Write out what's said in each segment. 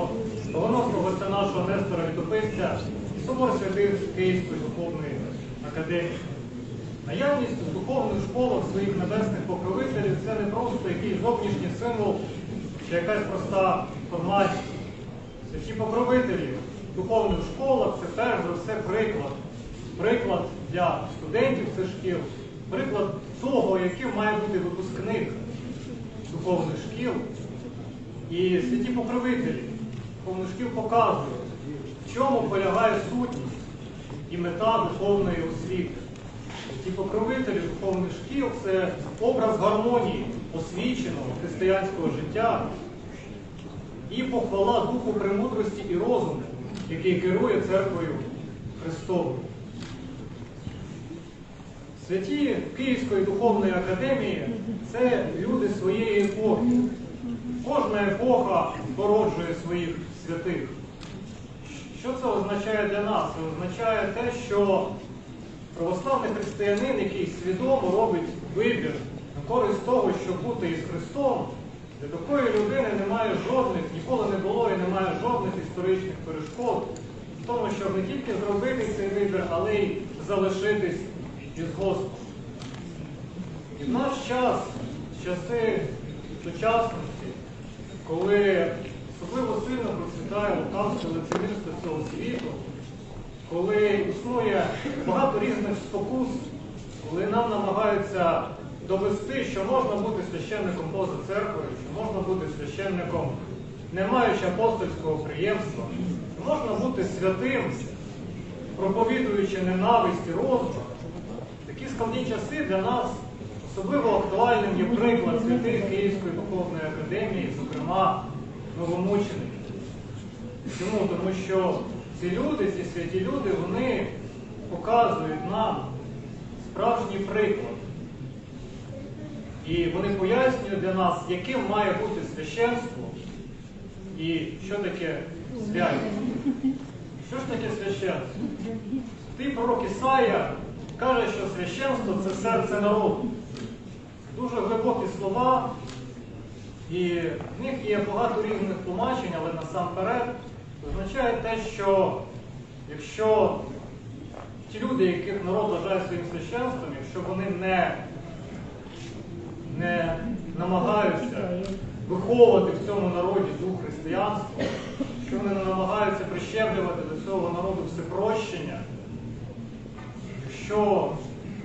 преподобного, славоносного отця нашого Нестора Літописця собор святих Київської духовної академії. Наявність духовних школах своїх небесних покровителів це не просто якийсь зовнішній символ чи якась проста формальність. Святі покровителі в духовних школах це перш за все приклад. Приклад для студентів цих шкіл, приклад того, яким має бути випускник духовних шкіл. І святі покровителі шкіл показують, в чому полягає сутність і мета духовної освіти. Ті покровителі духовних шкіл це образ гармонії освіченого християнського життя і похвала духу премудрості і розуму, який керує церквою Христовою. Святі Київської духовної академії це люди своєї епохи. Кожна епоха породжує своїх святих. Що це означає для нас? Це означає те, що православний християнин, який свідомо робить вибір на користь того, щоб бути із Христом, для такої людини немає жодних, ніколи не було і немає жодних історичних перешкод в тому, щоб не тільки зробити цей вибір, але й залишитись із Господом. І в наш час, часи сучасності, коли особливо сильно процвітає лукавське лицемірство цього світу, коли існує багато різних спокус, коли нам намагаються довести, що можна бути священником поза церквою, що можна бути священником, не маючи апостольського приємства, що можна бути святим, проповідуючи ненависть і розбрат. Такі складні часи для нас особливо актуальним є приклад святих Київської духовної академії, зокрема новомучеників. Чому? Тому що ці люди, ці святі люди, вони показують нам справжній приклад. І вони пояснюють для нас, яким має бути священство і що таке святість. Що ж таке священство? Ти пророк Ісая каже, що священство це серце народу. Дуже глибокі слова, і в них є багато різних тлумачень, але насамперед означає те, що якщо ті люди, яких народ вважає своїм священством, якщо вони не, не намагаються виховувати в цьому народі дух християнства, якщо вони не намагаються прищеплювати до цього народу всепрощення, якщо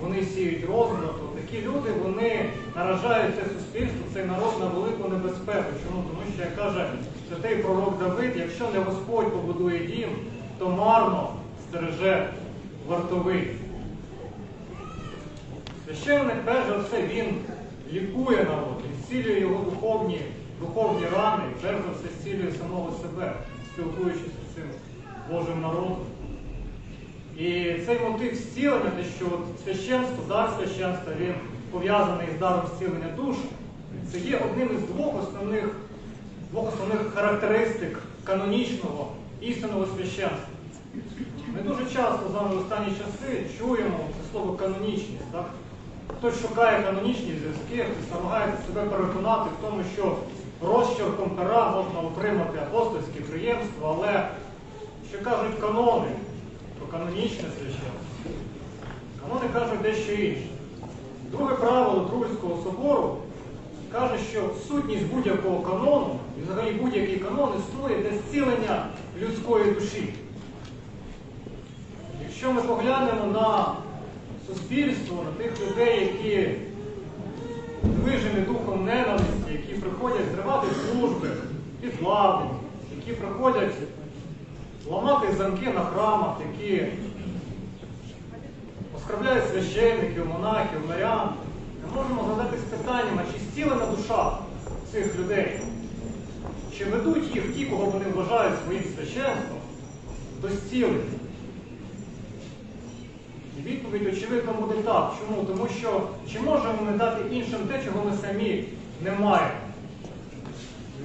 вони сіють розбрат, то такі люди вони наражають це суспільство, цей народ на велику небезпеку. Чому? Тому що, як каже святий пророк Давид, якщо не Господь побудує дім, то марно стереже вартовий. Священник, перш за все, він лікує народ, він зцілює його духовні, духовні рани, перш за все зцілює самого себе, спілкуючись з цим Божим народом. І цей мотив зцілення, те, що священство, дар священства, він пов'язаний з даром зцілення душ, це є одним із двох основних, двох основних характеристик канонічного істинного священства. Ми дуже часто з вами в останні часи чуємо це слово канонічність. Так? Хтось шукає канонічні зв'язки, хтось намагається себе переконати в тому, що розчерком пера можна отримати апостольське приємство, але що кажуть канони про канонічне священство, канони кажуть дещо інше. Друге правило Трульського собору каже, що сутність будь-якого канону, і взагалі будь-який канон існує для зцілення людської душі. Якщо ми поглянемо на суспільство, на тих людей, які движені духом ненависті, які приходять зривати служби під влади, які приходять ламати замки на храмах, які оскорбляють священників, монахів, мирян, ми можемо задатись питанням, а чи зцілена душа цих людей? Чи ведуть їх ті, кого вони вважають своїм священством, до зцілення? І відповідь, очевидно, буде так. Чому? Тому що чи можемо ми дати іншим те, чого ми самі не маємо?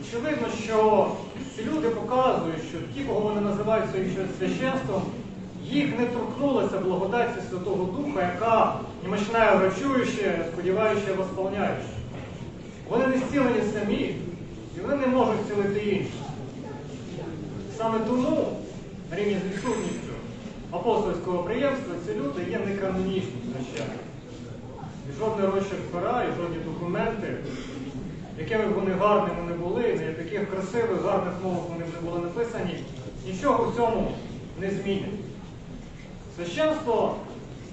Очевидно, що ці люди показують, що ті, кого вони називають своїм священством, їх не торкнулася благодать Святого Духа, яка не починає врачуючи, сподіваючи, восполняючи. Вони не зцілені самі, і вони не можуть зцілити інших. Саме тому на рівні з відсутністю апостольського приємства ці люди є неканонічні священники. І жодний розчерк пера, і жодні документи, якими б вони гарними не були, на яких красивих, гарних мовах вони б не були написані, нічого в цьому не змінять. Священство,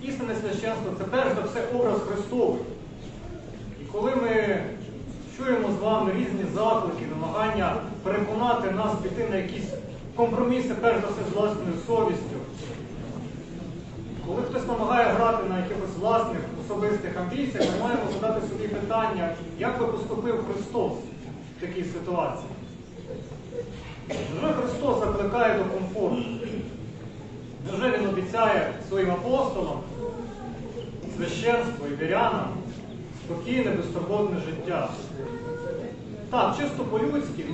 істинне священство це перш за все образ Христовий. І коли ми чуємо з вами різні заклики, намагання переконати нас піти на якісь компроміси, перш за все, з власною совістю, коли хтось намагає грати на якихось власних особистих амбіціях, ми маємо задати собі питання, як би поступив Христос в такій ситуації. Невже Христос закликає до комфорту? Невже Він обіцяє своїм апостолам, священству і вірянам спокійне, безтурботне життя? Так, чисто по-людськи,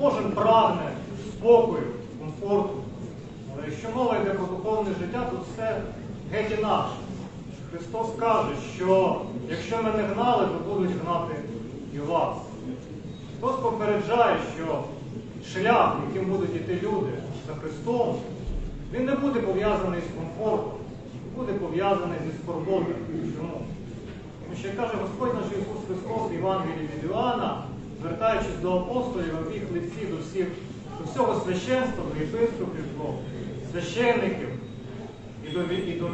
кожен прагне спокою, комфорту. Але якщо мова йде про духовне життя, то все геть інакше. Христос каже, що якщо мене гнали, то будуть гнати і вас. Христос попереджає, що шлях, яким будуть йти люди за Христом, він не буде пов'язаний з комфортом, буде пов'язаний зі скорботою. Чому? Тому що як каже Господь наш Ісус Христос Євангелії від Іоанна, звертаючись до апостолів, їх лиці до всіх, до всього священства, до єпископів, до священників і до,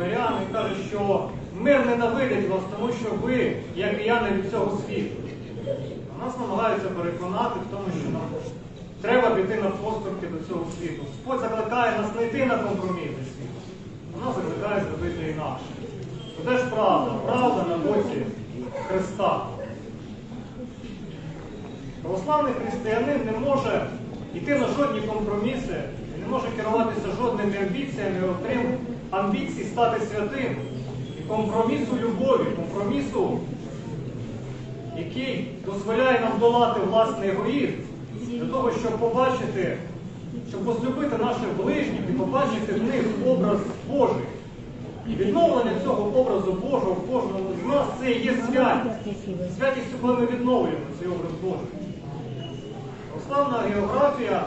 і каже, що мир ненавидить вас, тому що ви, як і я, не від цього світу. А нас намагаються переконати в тому, що нам треба піти на поступки до цього світу. Господь закликає нас не йти на компроміс зі світом. Вона закликає зробити інакше. То де ж правда? Правда на боці Христа. Православний християнин не може йти на жодні компроміси, не може керуватися жодними амбіціями, окрім амбіцій стати святим. І компромісу любові, компромісу, який дозволяє нам долати власний егоїзм, для того, щоб побачити, щоб возлюбити наших ближніх і побачити в них образ Божий. І відновлення цього образу Божого в кожному з нас це і є святість. Святістю, коли ми відновлюємо цей образ Божий. Православна географія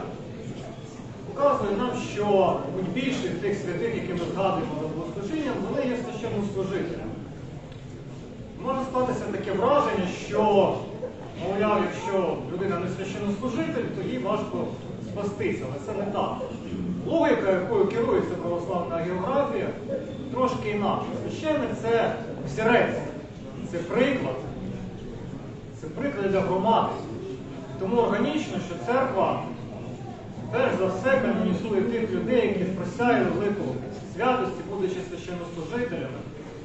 показує нам, що більшість тих святих, які ми згадуємо над богослужінням, вони є священнослужителями. Може склатися таке враження, що, мовляв, якщо людина не священнослужитель, то їй важко спастися, але це не так. Логіка, якою керується православна географія, трошки інакша. Священник це взірець, це приклад, це приклад для громади. Тому органічно, що церква перш за все канонізує тих людей, які просяють велику святості, будучи священнослужителями.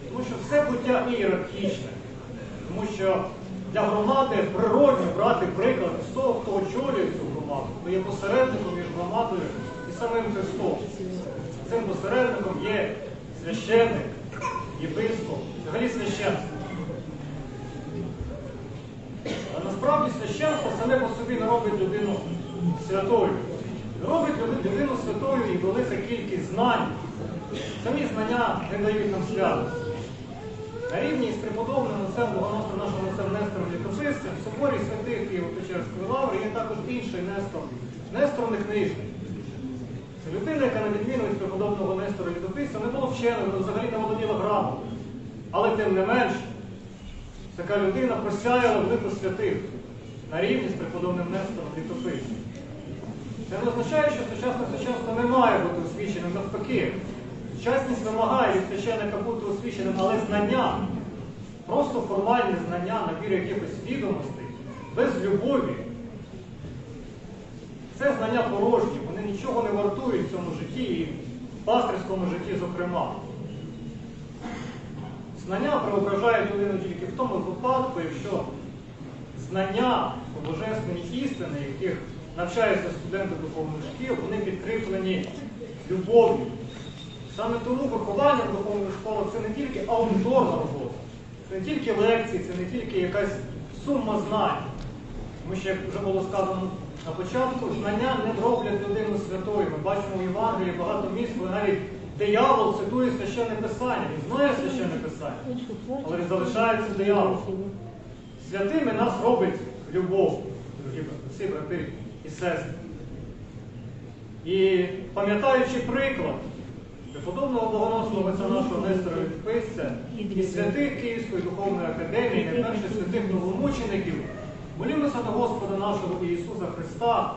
Тому що все буття ієрархічне. Тому що для громади природно брати приклад з того, хто очолює цю громаду, хто є посередником між громадою і самим Христом. Цим посередником є священник, єпископ, взагалі священство. А насправді священство саме по собі не робить людину святою. Робить людину святою і велика кількість знань. Самі знання не дають нам святості. На рівні з преподобним отцем Богоносом нашим отцем Нестором Літописцем в соборі святих Києво-Печерської лаври є також інший Нестор, Нестор Некнижний. Це людина, яка на відміну від преподобного Нестора Літописця не була вченою, взагалі не володіла грамотою. Але тим не менш, така людина просяяла велику святих на рівні з преподобним Нестором Літописцем. Це не означає, що сучасне священство не має бути освіченим навпаки. Сучасність вимагає від священника бути освіченим, але знання, просто формальні знання, набір якихось відомостей, без любові. Це знання порожні, вони нічого не вартують в цьому житті і в пастирському житті, зокрема. Знання преображають людину тільки в тому випадку, якщо знання божественні істини, яких навчаються студенти духовних шкіл, вони підкріплені любов'ю. Саме тому виховання в духовних школах це не тільки аудиторна робота, це не тільки лекції, це не тільки якась сума знань. Тому що, як вже було сказано на початку, знання не роблять людину святою. Ми бачимо в Євангелії багато місць, коли навіть диявол цитує священне писання. Він знає священне писання, але він залишається дияволом. Святими нас робить любов, дорогі всі брати і сестри. І пам'ятаючи приклад преподобного богоносного отця нашого Нестора Відписця і святих Київської духовної академії, найперших святих новомучеників, молімося до Господа нашого Ісуса Христа,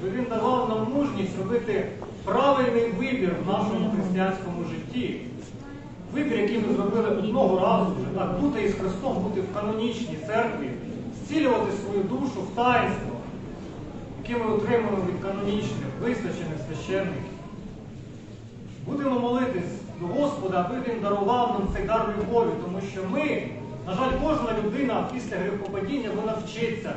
щоб Він давав нам мужність робити правильний вибір в нашому християнському житті. Вибір, який ми зробили одного разу вже, так, бути із Христом, бути в канонічній церкві, зцілювати свою душу в таїнство, яке ми отримуємо від канонічних, визначених священників. Будемо молитись до Господа, аби Він дарував нам цей дар любові, тому що ми, на жаль, кожна людина після гріхопадіння вона вчиться.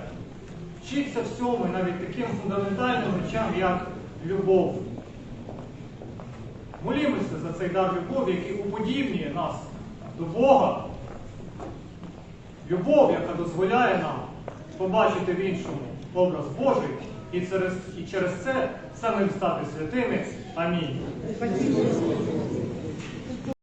Вчиться всьому, навіть таким фундаментальним речам, як любов. Молімося за цей дар любові, який уподібнює нас до Бога. Любов, яка дозволяє нам побачити в іншому образ Божий і через, і через це самим стати святими. Амінь.